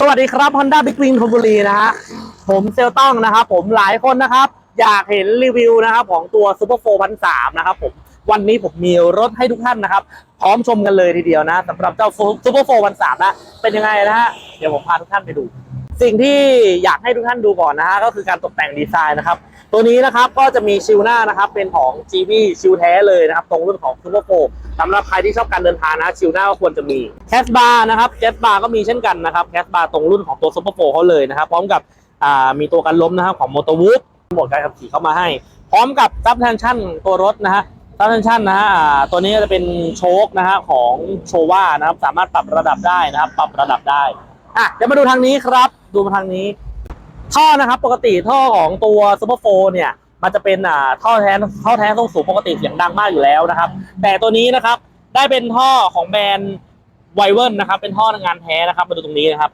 สวัสดีครับ Honda Big Wing ธนบุรีนะฮะผมเซลต้องนะครับผมหลายคนนะครับ อยากเห็นรีวิวนะครับของตัว Super 4 0 0นะครับผมวันนี้ผมมีรถให้ทุกท่านนะครับ พร้อมชมกันเลยทีเดียวนะสำหรับเจ้า Super 4 0 0นะเป็นยังไงนะฮะเดี๋ยวผมพาทุกท่านไปดู สิ่งที่อยากให้ทุกท่านดูก่อนนะฮะก็คือการตกแต่งดีไซน์นะครับ ตัวนี้นะครับก็จะมีชิลหน้านะครับ เป็นของ GB ชิลแท้เลยนะครับ ตรงรุ่นของ Super 4สำหรับใครที่ชอบการเดินทางนะชิลหน้าก็ควรจะมีแคสบาร์นะครับแคสบาร์ก็มีเช่นกันนะครับแคสบาร์ตรงรุ่นของตัว Super 4เขาเลยนะครับ พร้อมกับมีตัวกันล้มนะครับของ m o t o w o o d โหมดการขับขี่เข้ามาให้ พร้อมกับซับแทนชั่นตัวรถนะฮะซับแทนชั่นนะฮะตัวนี้จะเป็นโชคนะฮะของโชว่านะครับสามารถปรับระดับได้นะครับ ปรับระดับได้ อะเดี๋ยวมาดูทางนี้ครับ ดูมาทางนี้ ท่อนะครับปกติท่อของตัวซูเปอร์โฟเนี่ย มันจะเป็นอ่าท่อแท้ท่อแท้ทรงสูงปกติเสียงดังมากอยู่แล้วนะครับ แต่ตัวนี้นะครับได้เป็นท่อของแบรนด์ไวเวิร์นะครับ เป็นท่องานแท้นะครับ มาดูตรงนี้นะครับ